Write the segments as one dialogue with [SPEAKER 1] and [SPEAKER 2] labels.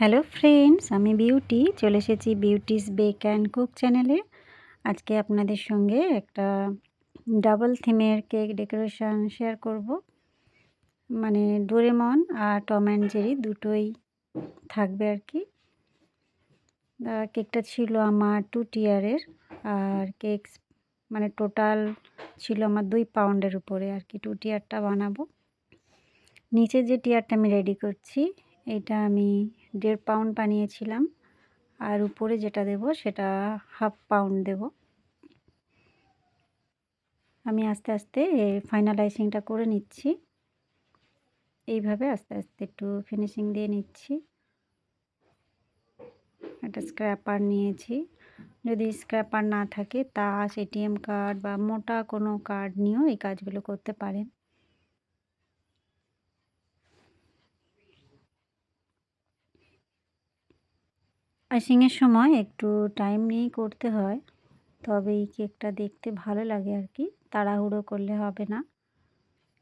[SPEAKER 1] Hello friends, আমি beauty. চলে এসেছি বিউটিস বেক অ্যান্ড কুক চ্যানেলে। আজকে আপনাদের সঙ্গে একটা ডাবল থিমের কেক ডেকোরেশন শেয়ার করব। মানে ডোরেমন আর টম অ্যান্ড জেরি দুটোই থাকবে আর কি। কেকটা ছিল আমার টু টিয়ারের আর কেক মানে টোটাল ছিল আমার দুই পাউন্ডের উপরে আর কি, টু টিয়ারটা বানাবো। নিচে যে টিয়ারটা আমি রেডি করছি, এটা আমি দেড় পাউন্ড বানিয়েছিলাম। আর উপরে যেটা দেব সেটা হাফ পাউন্ড দেব। আমি আস্তে আস্তে ফাইনালাইজিংটা করে নিচ্ছি। এইভাবে আস্তে আস্তে একটু ফিনিশিং দিয়ে নিচ্ছি। একটা স্ক্র্যাপার নিয়েছি। যদি স্ক্র্যাপার না থাকে তাস এটিএম কার্ড বা মোটা কোনো কার্ড নিয়েও এই কাজগুলো করতে পারেন। আইসিংয়ের সময় একটু টাইম নিয়েই করতে হয়, তবে এই কেকটা দেখতে ভালো লাগে আর কি। তাড়াহুড়ো করলে হবে না,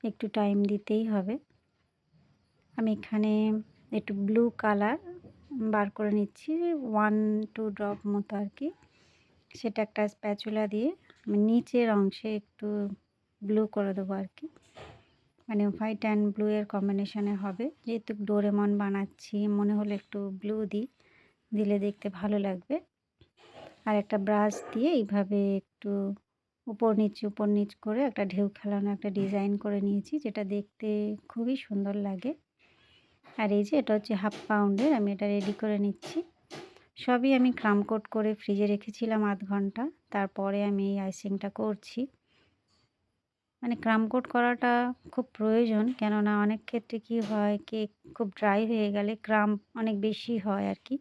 [SPEAKER 1] একটু টাইম দিতেই হবে। আমি এখানে একটু ব্লু কালার বার করে নিচ্ছি ওয়ান টু ড্রপ মতো আর কি। সেটা একটা স্প্যাচুলা দিয়ে আমি নিচের অংশে একটু ব্লু করে দেবো আর কি। মানে হোয়াইট অ্যান্ড ব্লু এর কম্বিনেশনে হবে। যেহেতু ডোরেমন বানাচ্ছি, মনে হলো একটু ব্লু দিই। দিলে দেখতে ভালো লাগবে। আর একটা ব্রাশ দিয়ে এইভাবে একটু উপর নিচ উপর নিচ করে একটা ঢেউ খেলানো একটা ডিজাইন করে নিয়েছি, যেটা দেখতে খুবই সুন্দর লাগে। আর এই যে এটা হচ্ছে হাফ পাউন্ডের আমি এটা রেডি করে নিচ্ছি। সবই আমি ক্রাম কোট করে ফ্রিজে রেখেছিলাম আধ ঘণ্টা, তারপরে আমি এই আইসিংটা করছি। মানে কোট করাটা খুব প্রয়োজন, কেননা অনেক ক্ষেত্রে কি হয়, কেক খুব ড্রাই হয়ে গেলে ক্রাম অনেক বেশি হয় আর কি।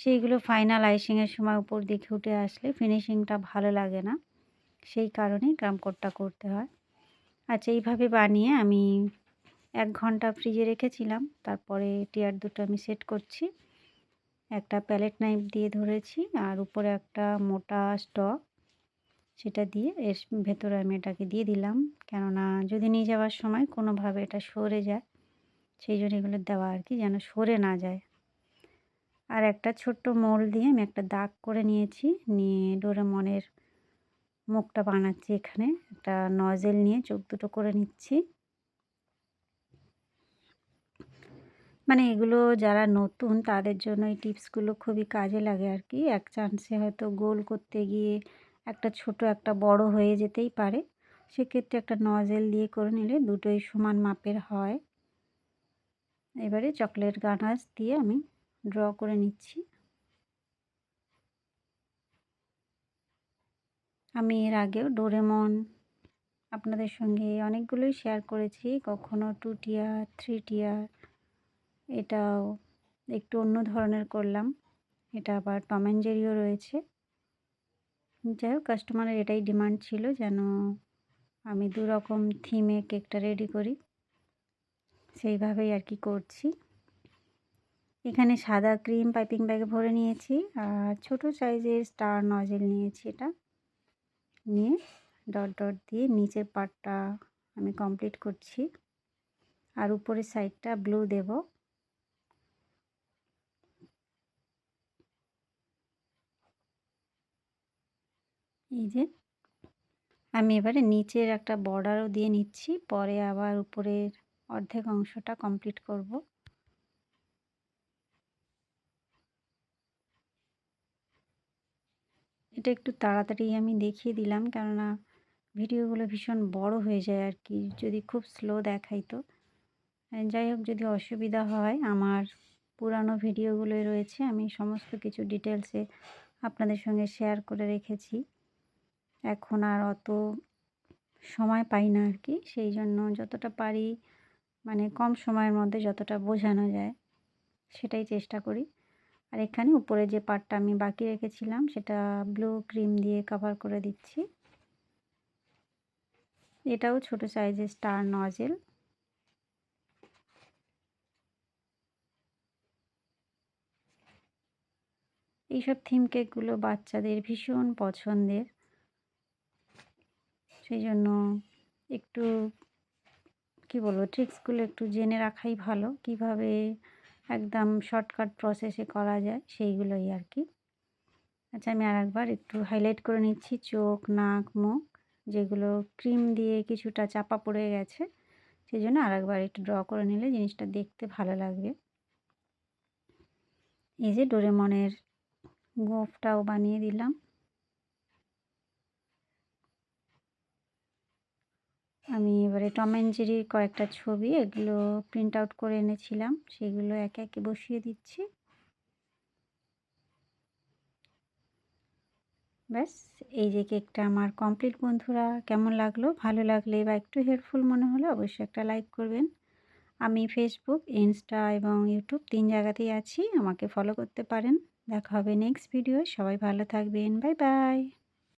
[SPEAKER 1] সেইগুলো ফাইনাল আইসিংয়ের সময় উপর দিকে উঠে আসলে ফিনিশিংটা ভালো লাগে না। সেই কারণেই কোটটা করতে হয়। আচ্ছা এইভাবে বানিয়ে আমি এক ঘণ্টা ফ্রিজে রেখেছিলাম। তারপরে টিয়ার দুটো আমি সেট করছি। একটা প্যালেট নাইফ দিয়ে ধরেছি আর উপরে একটা মোটা স্টক সেটা দিয়ে এর ভেতরে আমি এটাকে দিয়ে দিলাম। কেননা যদি নিয়ে যাওয়ার সময় কোনোভাবে এটা সরে যায়, সেই জন্য এগুলো দেওয়া আর কি যেন সরে না যায়। আর একটা ছোট্ট মোল দিয়ে আমি একটা দাগ করে নিয়েছি। নিয়ে ডোরেমনের মুখটা বানাচ্ছি এখানে। একটা নজেল নিয়ে চোখ দুটো করে নিচ্ছি। মানে এগুলো যারা নতুন, তাদের জন্য এই টিপসগুলো খুবই কাজে লাগে আর কি। এক চান্সে হয়তো গোল করতে গিয়ে একটা ছোট, একটা বড় হয়ে যেতেই পারে। সেক্ষেত্রে একটা নজেল দিয়ে করে নিলে দুটোই সমান মাপের হয়। এবারে চকলেট গানাস দিয়ে আমি ড্র করে নিচ্ছি। আমি এর আগেও ডোরেমন আপনাদের সঙ্গে অনেকগুলোই শেয়ার করেছি। কখনো টু টিয়ার থ্রি টিয়ার এটাও একটু অন্য ধরনের করলাম। এটা আবার টম অ্যান্ড জেরিও রয়েছে। যাই হোক কাস্টমারের এটাই ডিমান্ড ছিল যেন আমি দু রকম থিমে কেকটা রেডি করি। সেইভাবেই আর কি করছি। এখানে সাদা ক্রিম পাইপিং ব্যাগে ভরে নিয়েছি আর ছোট সাইজের স্টার নজেল নিয়েছি এটা। নিয়ে ডট ডট দিয়ে নিচের পার্টটা আমি কমপ্লিট করছি। আর উপরের সাইডটা ব্লু দেব। এই যে আমি এবারে নিচের একটা বর্ডারও দিয়ে নিচ্ছি, পরে আবার উপরের অর্ধেক অংশটা কমপ্লিট করব। এটা একটু তাড়াতাড়ি আমি দেখিয়ে দিলাম। কেননা ভিডিওগুলো ভীষণ বড় হয়ে যায় আর কি যদি খুব স্লো দেখাই তো। যাই হোক, যদি অসুবিধা হয়, আমার পুরানো ভিডিওগুলোই রয়েছে, আমি সমস্ত কিছু ডিটেলসে আপনাদের সঙ্গে শেয়ার করে রেখেছি। এখন আর অত সময় পাই না আর কি সেই জন্য যতটা পারি মানে কম সময়ের মধ্যে যতটা বোঝানো যায়, সেটাই চেষ্টা করি। আর এখানে উপরে যে পার্টটা আমি বাকি রেখেছিলাম, সেটা ব্লু ক্রিম দিয়ে কভার করে দিচ্ছি। এটাও ছোট সাইজের স্টার নজেল এইসব থিম কেকগুলো বাচ্চাদের ভীষণ পছন্দের। সেই জন্য একটু, কি বলব ট্রিক্সগুলো একটু জেনে রাখাই ভালো। কীভাবে একদম শর্টকাট প্রসেসে করা যায়, সেইগুলোই আর কি আচ্ছা আমি আর একবার একটু হাইলাইট করে নিচ্ছি, চোখ, নাক, মুখ, যেগুলো ক্রিম দিয়ে কিছুটা চাপা পড়ে গেছে। সেই জন্য আর একবার একটু ড্র করে নিলে জিনিসটা দেখতে ভালো লাগবে। এই যে ডোরেমনের গোফটাও বানিয়ে দিলাম। আমি এবারে টম অ্যান্ড জেরির কয়েকটা ছবি, এগুলো প্রিন্ট আউট করে এনেছিলাম। সেগুলো একে একে বসিয়ে দিচ্ছি। ব্যাস, এই যে কেকটা আমার কমপ্লিট বন্ধুরা, কেমন লাগল? ভালো লাগলে বা একটু হেল্পফুল মনে হলে অবশ্যই একটা লাইক করবেন। আমি ফেসবুক ইনস্টা এবং ইউটিউব তিন জায়গাতেই আছি, আমাকে ফলো করতে পারেন। দেখা হবে নেক্সট ভিডিও সবাই ভালো থাকবেন বাই বাই